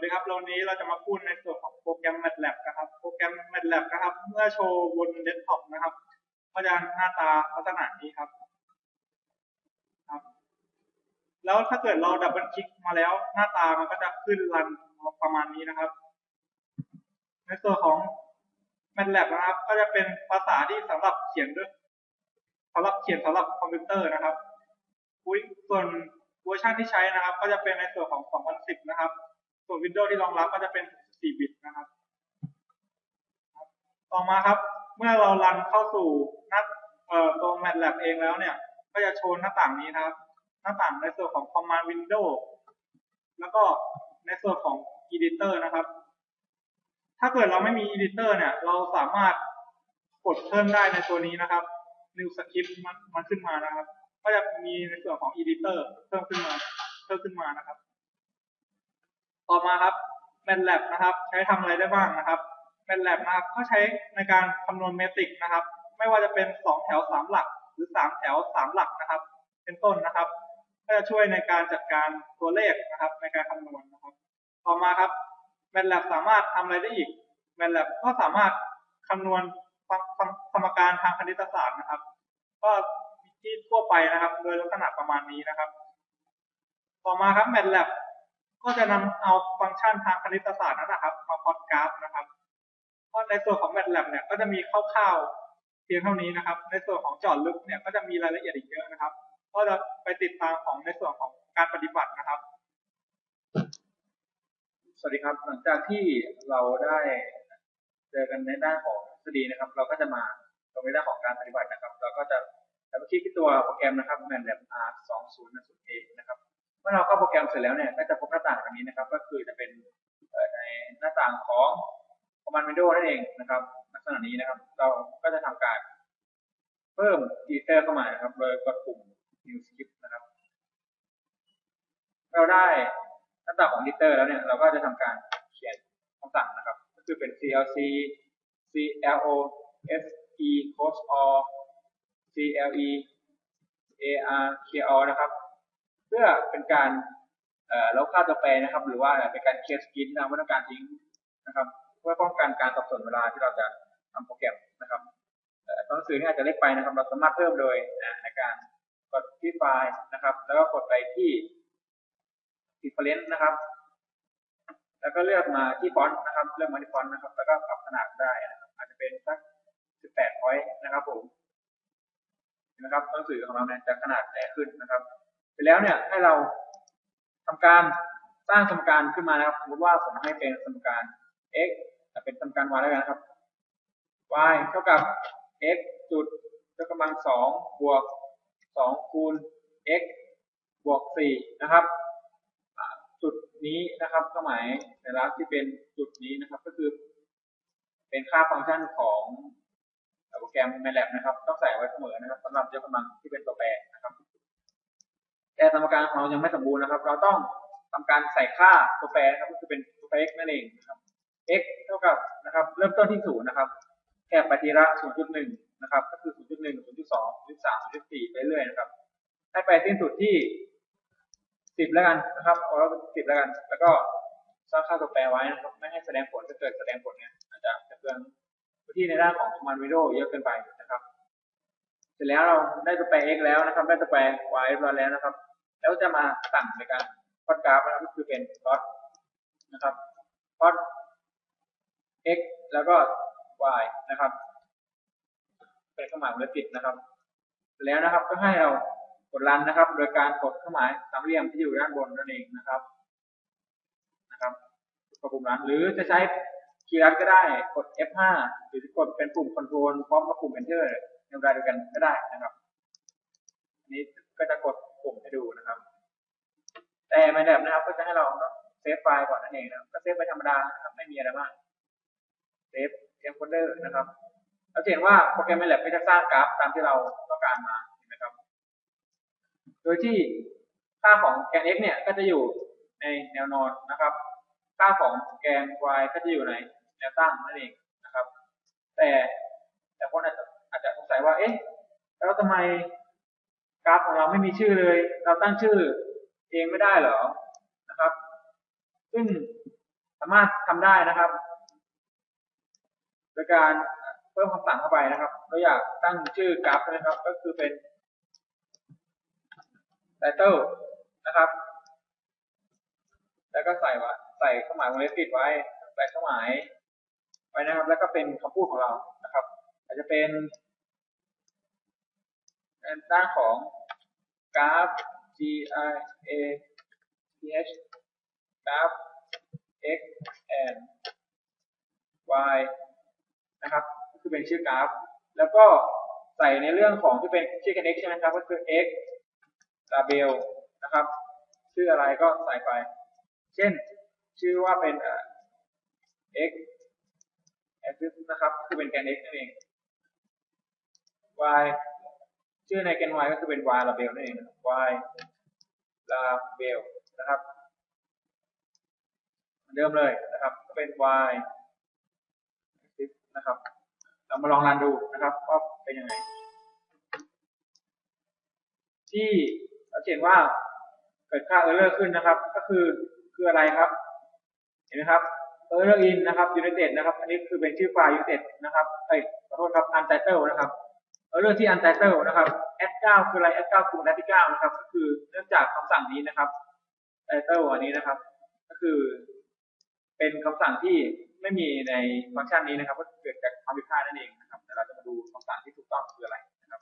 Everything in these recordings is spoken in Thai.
วัสดีครับวันนี้เราจะมาพูดในส่วนของโปรแกรม MATLAB นะครับ โปรแกรม MATLAB นะครับ เมื่อโชว์บนเดสก์ท็อปนะครับ ก็จะหน้าตาลักษณะนี้ครับครับ แล้วถ้าเกิดเราดับเบิลคลิกมาแล้ว หน้าตามันก็จะขึ้นรันประมาณนี้นะครับ ในส่วนของ MATLAB นะครับ ก็จะเป็นภาษาที่สำหรับเขียนด้วยสำหรับเขียนสำหรับคอมพิวเตอร์นะครับอุ๊ยส่วนเวอร์ชันที่ใช้นะครับ ก็จะเป็นในส่วนของ 2010 นะครับ ส่วน Windows ที่รองรับก็จะเป็น 64 บิตนะครับ ต่อมาครับ เมื่อเรารันเข้าสู่หน้าเอ่อตัว MATLAB เองแล้วเนี่ย ก็จะโชว์หน้าต่างนี้นะครับ หน้าต่างในส่วนของ Command Window แล้วก็ในส่วนของ Editor นะครับ ถ้าเกิดเราไม่มี Editor เนี่ย เราสามารถกดเพิ่มได้ในตัวนี้นะครับ New Script มันมันขึ้นมานะครับ ก็จะมีในส่วนของ Editor เพิ่มขึ้นมา เพิ่มขึ้นมานะครับ ต่อมาครับ MATLAB นะครับ ใช้ทำอะไรได้บ้างนะครับ MATLAB นะครับก็ใช้ในการคำนวณเมตริกนะครับ ไม่ว่าจะเป็น 2 แถว 3 หลัก หรือ 3 แถว 3 หลักนะครับ เป็นต้นนะครับ ก็จะช่วยในการจัดการตัวเลขนะครับ ในการคำนวณนะครับ ต่อมาครับ MATLAB สามารถทำอะไรได้อีก MATLAB ก็สามารถคำนวณสมการทางคณิตศาสตร์นะครับ ก็ที่ทั่วไปนะครับ โดยลักษณะประมาณนี้นะครับ ต่อมาครับ MATLAB ก็จะนำเอาฟังก์ชันทางคณิตศาสตร์นั้นนะครับ มาพอดกราฟนะครับเพราะในส่วนของ MATLAB เนี่ยก็จะมีคร่าวๆเพียงเท่านี้นะครับ ในส่วนของจอดลึกเนี่ยก็จะมีรายละเอียดอีกเยอะนะครับก็จะไปติดตามของในส่วนของการปฏิบัตินะครับ สวัสดีครับ หลังจากที่เราได้เจอกันในด้านของทฤษฎีนะครับ เราก็จะมาตรงในด้านของการปฏิบัตินะครับ เราก็จะดับเบิลคลิกที่ตัวโปรแกรมนะครับ MATLAB R 2 อเราเข้าโปรแกรมเสร็จแล้วเนี่ยก็จะพบหน้าต่างแบบนี้นะครับ ก็คือจะเป็นในหน้าต่างของ Command Window นั่นเองนะครับลักษณะนี้นะครับ เราก็จะทำการเพิ่ม editor เข้ามานะครับโดยกดปุ่ม New Script นะครับ เราได้หน้าต่างของ editor แล้วเนี่ยเราก็จะทำการเขียนคำสั่งนะครับ ก็คือเป็น clc clo se cos or cle ar kl นะครับ เพื่อเป็นการเอ่อลบค่าตัวแปรนะครับ หรือว่าเป็นการเคลียร์สกรีนที่าไม่ต้องการทิ้งนะครับ เพื่อป้องกันการสับสนเวลาที่เราจะทำโปรแกรมนะครับตัวหนังสือนี่อาจจะเล็กไปนะครับ เราสามารถเพิ่มโดยนะในการกดที่ไฟล์นะครับ แล้วก็กดไปที่ difference นะครับ แล้วก็เลือกมาที่ฟอนต์นะครับ เลือกมาที่ฟอนต์นะครับ แล้วก็ปรับขนาดได้นะครับอาจจะเป็นสัก 18 point นะครับผมนะครับหนังสือของเราเนี่ยจะขนาดใหญ่ขึ้นนะครับ เสร็จแล้วเนี่ยให้เราทำการสร้างสมการขึ้นมานะครับ สมมติว่าผมให้เป็นสมการ x แต่เป็นสมการ y แล้วกันนะครับ y เท่ากับ x จุดยกกำลังสองบวกสองคูณ x บวกสี่นะครับ จุดนี้นะครับก็หมายในลักษณ์ที่เป็นจุดนี้นะครับ ก็คือ เป็นค่าฟังก์ชันของโปรแกรม MATLAB นะครับ ต้องใส่ไว้เสมอนะครับสำหรับยกกำลังที่เป็นตัวแปร แต่สมการของเรายังไม่สมบูรณ์นะครับ เราต้องทำการใส่ค่าตัวแปรนะครับก็คือเป็นตัวแปร x นั่นเองนะครับ x เท่ากับนะครับ เริ่มต้นที่ศูนย์นะครับแค่ไปทีละ0.1นะครับ ก็คือ0.1 0.2 0.3 0.4ไปเรื่อยนะครับ ให้ไปสิ้นสุดที่10แล้วกันนะครับเอาไว้10แล้วกัน แล้วก็สร้างค่าตัวแปรไว้นะครับ ไม่ให้แสดงผลถ้าเกิดแสดงผลเนี่ยอาจจะเปลืองพื้นที่ในด้านของ command window เยอะเกินไป สร็จแล้วเราได้ตัวแปร x แล้วนะครับ ได้ตัวแปร y เรียบร้อยแล้วนะครับ แล้วจะมาสั่งในการพอดกราฟนะครับก็คือเป็น plot นะครับ plot x แล้วก็ y นะครับเป็นเครื่องหมายวงเล็บปิดนะครับเสร็จแล้วนะครับก็ให้เรากดรันนะครับ โดยการกดเครื่องหมายสามเหลี่ยมที่อยู่ด้านบนนั่นเองนะครับนะครับกดปุ่มรันหรือจะใช้คีย์ลัดก็ได้กด F5 หรือจะกดเป็นปุ่ม Control พร้อมกับปุ่ม Enter ในเวลาเดียวกันก็ได้นะครับ อันนี้ก็จะกดปุ่มให้ดูนะครับ แต่ไม่แบบนะครับ ก็จะให้เราเซฟไฟล์ก่อนนั่นเองนะก็เซฟไปธรรมดานะครับไม่มีอะไรมากเซฟเซฟโฟลเดอร์นะครับเราเห็นว่าโปรแกรม MATLAB ก็จะสร้างกราฟตามที่เราต้องการมาเห็นไหมครับ โดยที่ค่าของแกน x เนี่ยก็จะอยู่ในแนวนอนนะครับ ค่าของแกน y ก็จะอยู่ในแนวตั้งนั่นเองนะครับ แต่แต่คนอาจจะ อาจจะสงสัยว่า เอ๊ะ แล้วทำไมกราฟของเราไม่มีชื่อเลย เราตั้งชื่อเองไม่ได้เหรอ นะครับ ซึ่งสามารถทำได้นะครับ โดยการเพิ่มคำสั่งเข้าไปนะครับเราอยากตั้งชื่อกราฟใช่ไหมครับ ก็คือเป็น title นะครับ แล้วก็ใส่ว่าใส่เครื่องหมายวงเล็บปิดไว้ ใส่เครื่องหมายไว้นะครับ แล้วก็เป็นคำพูดของเรา อาจจะเป็นด้านของกราฟ G I A P H กราฟ x and y นะครับก็คือเป็นชื่อกราฟ แล้วก็ใส่ในเรื่องของที่เป็นชื่อ connect ใช่ไหมครับ ก็คือ x label นะครับ ชื่ออะไรก็ใส่ไป เช่น ชื่อว่าเป็น x axis นะครับ คือเป็นแกน x นั่นเอง y ชื่อในแกน y ก็คือเป็น y label นั่นเองนะครับ y label นะครับเหมือนเดิมเลยนะครับ ก็เป็น y นะครับ เรามาลองรันดูนะครับว่าเป็นยังไง ที่เราเห็นว่าเกิดค่า error ขึ้นนะครับ ก็คือคืออะไรครับ เห็นไหมครับ error in นะครับ united นะครับ อันนี้คือเป็นชื่อไฟล์ united นะครับ เอ้ยขอโทษครับ untitled นะครับ error ที่ untitled นะครับ add 9คืออะไร add 9คือ add ที่9นะครับ ก็คือเนื่องจากคำสั่งนี้นะครับ title อันนี้นะครับ ก็คือ เป็นคำสั่งที่ไม่มีในฟังก์ชันนี้นะครับ ก็เกิดจากความผิดพลาดนั่นเองนะครับแต่เราจะมาดูคำสั่งที่ถูกต้องคืออะไรนะครับ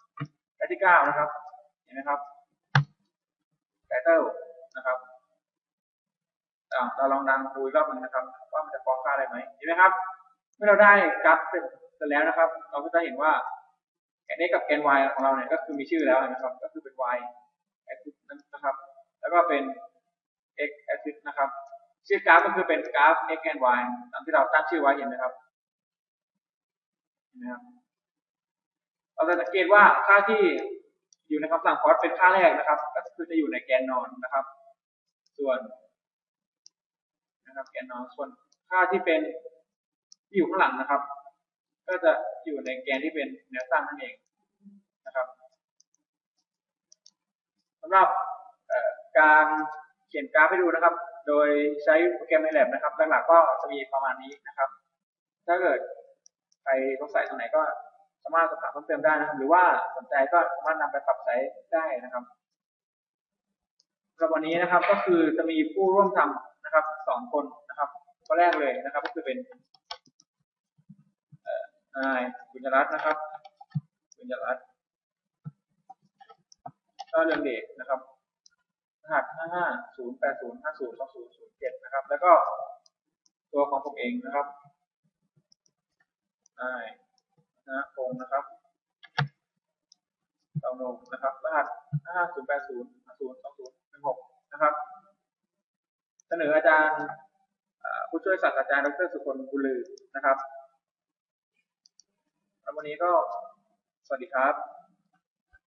add ที่9นะครับ เห็นไหมครับ title นะครับเราลองดังดูอีกรอบหนึงนะครับ ว่ามันจะฟ้องค่าอะไรไหมเห็นไหมครับ เมื่อเราได้กราฟเสร็จแล้วนะครับ เราก็จะเห็นว่า แกน x กับแกน y ของเราเนี่ยก็คือมีชื่อแล้วนะครับ ก็คือเป็น y axis นะครับ แล้วก็เป็น x axis นะครับ ชื่อกราฟก็คือเป็นกราฟ x and y ตามที่เราตั้งชื่อไว้เห็นไหมครับนไหมครับ เราจะสังเกตว่าค่าที่อยู่ในคำสั่ง cost เป็นค่าแรกนะครับ ก็คือจะอยู่ในแกนนอนนะครับ ส่วนนะครับแกนนอนส่วนค่าที่เป็นที่อยู่ข้างหลังนะครับ ก็จะอยู่ในแกนที่เป็นแนวตั้งนั่นเองนะครับสำหรับการเขียนกราฟให้ดูนะครับ โดยใช้โปรแกรม MATLAB นะครับหลักๆก็จะมีประมาณนี้นะครับ ถ้าเกิดใครสงสัยตรงไหนก็สามารถสอบถามเพิ่มเติมได้นะครับ หรือว่าสนใจก็สามารถนำไปปรับใช้ได้นะครับสำหรับวันนี้นะครับก็คือจะมีผู้ร่วมทำนะครับสองคนนะครับคนแรกเลยนะครับ ก็คือเป็น นายบุญรัตน์นะครับบุญรัตน์ก็เรืองเดชนะครับรหัสห้าห้าศูนย์แปดศูนะครับ แล้วก็ตัวของผมเองนะครับนายนะพงนะครับเตาโนงนะครับ รหัสห้าห้าศูนย์แปดศูนะครับ เสนออาจารย์ผู้ช่วยศาสตราจารย์ดรสุคนบุลือนะครับ วันนี้ก็สวัสดีครับ